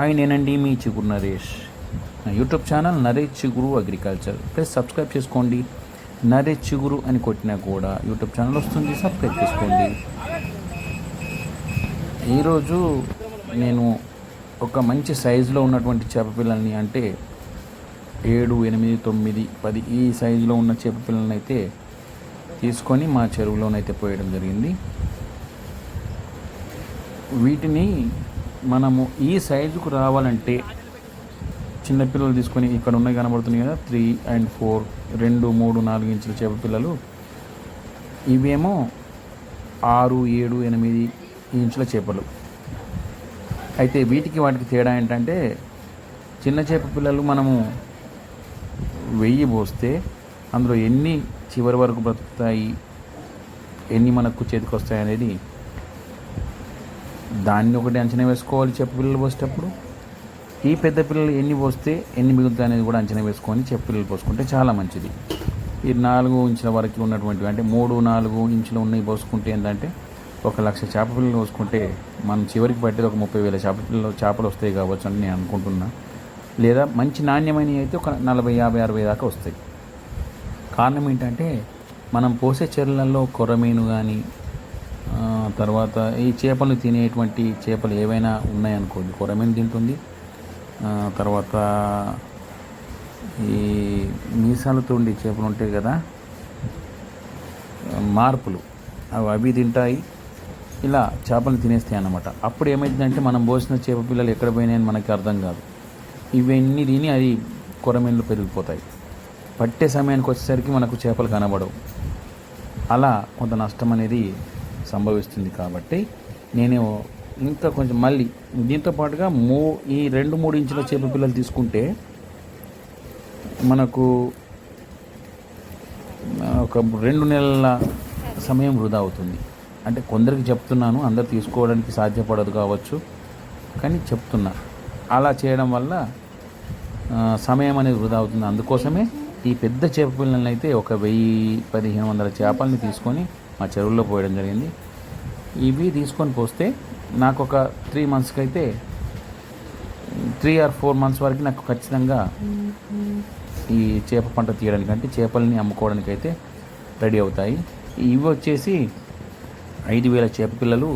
Hi నేనండి మీ చిగురు నరేష్. నా యూట్యూబ్ ఛానల్ నరేష్ చిగురు అగ్రికల్చర్. ప్లీజ్ సబ్స్క్రైబ్ చేసుకోండి. నరేష్ చిగురు అని కొట్టినా కూడా యూట్యూబ్ ఛానల్ వస్తుంది సబ్స్క్రైబ్ చేసుకోండి. ఈరోజు నేను ఒక మంచి సైజులో ఉన్నటువంటి చేప పిల్లల్ని అంటే ఏడు ఎనిమిది తొమ్మిది పది ఈ సైజులో ఉన్న చేప పిల్లల్ని అయితే తీసుకొని మా చెరువులోనైతే పోయడం జరిగింది. వీటిని మనము ఈ సైజుకు రావాలంటే చిన్నపిల్లలు తీసుకొని ఇక్కడ ఉన్నాయి కనబడుతున్నాయి కదా త్రీ అండ్ ఫోర్ రెండు మూడు నాలుగు ఇంచుల చేప పిల్లలు. ఇవేమో ఆరు ఏడు ఎనిమిది ఇంచుల చేపలు. అయితే వీటికి వాటికి తేడా ఏంటంటే చిన్న చేప పిల్లలు మనము వెయ్యి పోస్తే అందులో ఎన్ని చివరి వరకు బ్రతుకుతాయి ఎన్ని మనకు చేతికి వస్తాయి అనేది దాన్ని ఒకటి అంచనా వేసుకోవాలి చెప్పు పిల్లలు పోసేటప్పుడు. ఈ పెద్ద పిల్లలు ఎన్ని పోస్తే ఎన్ని మిగులుతాయి అనేది కూడా అంచనా వేసుకొని చెప్పు పిల్లలు పోసుకుంటే చాలా మంచిది. ఈ నాలుగు ఇంచుల వరకు ఉన్నటువంటివి అంటే మూడు నాలుగు ఇంచులు ఉన్నవి పోసుకుంటే ఏంటంటే ఒక లక్ష చేప పిల్లలు పోసుకుంటే మనం చివరికి పట్టేది ఒక ముప్పై వేల చేప పిల్లలు చేపలు వస్తాయి కావచ్చు అని నేను అనుకుంటున్నా. లేదా మంచి నాణ్యమైనవి అయితే ఒక నలభై యాభై అరవై దాకా వస్తాయి. కారణం ఏంటంటే మనం పోసే చెర్లల్లో కొర్రమీను కానీ తర్వాత ఈ చేపలు తినేటువంటి చేపలు ఏవైనా ఉన్నాయనుకోండి కొరమీను తింటుంది. తర్వాత ఈ మీసాలతో ఉండే చేపలు ఉంటాయి కదా మార్పులు అవి అవి తింటాయి. ఇలా చేపలు తినేస్తాయి అన్నమాట. అప్పుడు ఏమైందంటే మనం పోసిన చేప పిల్లలు ఎక్కడ పోయినాయని మనకి అర్థం కాదు. ఇవన్నీ తిని అది కొరమీన్లు పెరిగిపోతాయి. పట్టే సమయానికి వచ్చేసరికి మనకు చేపలు కనబడవు. అలా కొంత నష్టం అనేది సంభవిస్తుంది కాబట్టి నేను ఇంకా కొంచెం మళ్ళీ దీంతో పాటుగా మూ ఈ రెండు మూడు ఇంచుల చేప పిల్లలు తీసుకుంటే మనకు ఒక రెండు నెలల సమయం వృధా అవుతుంది. అంటే కొందరికి చెప్తున్నాను అందరు తీసుకోవడానికి సాధ్యపడదు కావచ్చు కానీ చెప్తున్నా. అలా చేయడం వల్ల సమయం అనేది వృధా అవుతుంది. అందుకోసమే ఈ పెద్ద చేప పిల్లల్ని అయితే ఒక వెయ్యి పదిహేను వందల చేపల్ని తీసుకొని మా చెరువుల్లో పోయడం జరిగింది. ఇవి తీసుకొని పోస్తే నాకు ఒక త్రీ మంత్స్కి అయితే త్రీ ఆర్ ఫోర్ మంత్స్ వరకు నాకు ఖచ్చితంగా ఈ చేప పంట తీయడానికి అంటే చేపల్ని అమ్ముకోవడానికి అయితే రెడీ అవుతాయి. ఇవి వచ్చేసి ఐదు వేల చేప పిల్లలు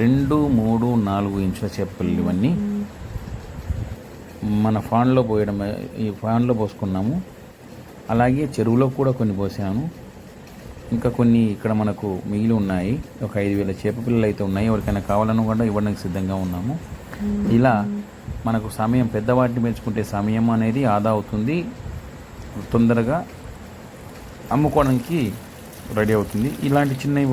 రెండు మూడు నాలుగు ఇంచుల చేప పిల్లలు ఇవన్నీ. మన ఫాన్లో పోయడం ఈ ఫాన్లో పోసుకున్నాము. అలాగే చెరువులో కూడా కొన్ని పోసాను. ఇంకా కొన్ని ఇక్కడ మనకు మిగిలి ఉన్నాయి. ఒక ఐదు వేల చేప పిల్లలు అయితే ఉన్నాయి. ఎవరికైనా కావాలని కూడా ఇవ్వడానికి సిద్ధంగా ఉన్నాము. ఇలా మనకు సమయం పెద్దవాటిని పెంచుకుంటే సమయం అనేది ఆదా అవుతుంది. తొందరగా అమ్ముకోవడానికి రెడీ అవుతుంది. ఇలాంటి చిన్నవి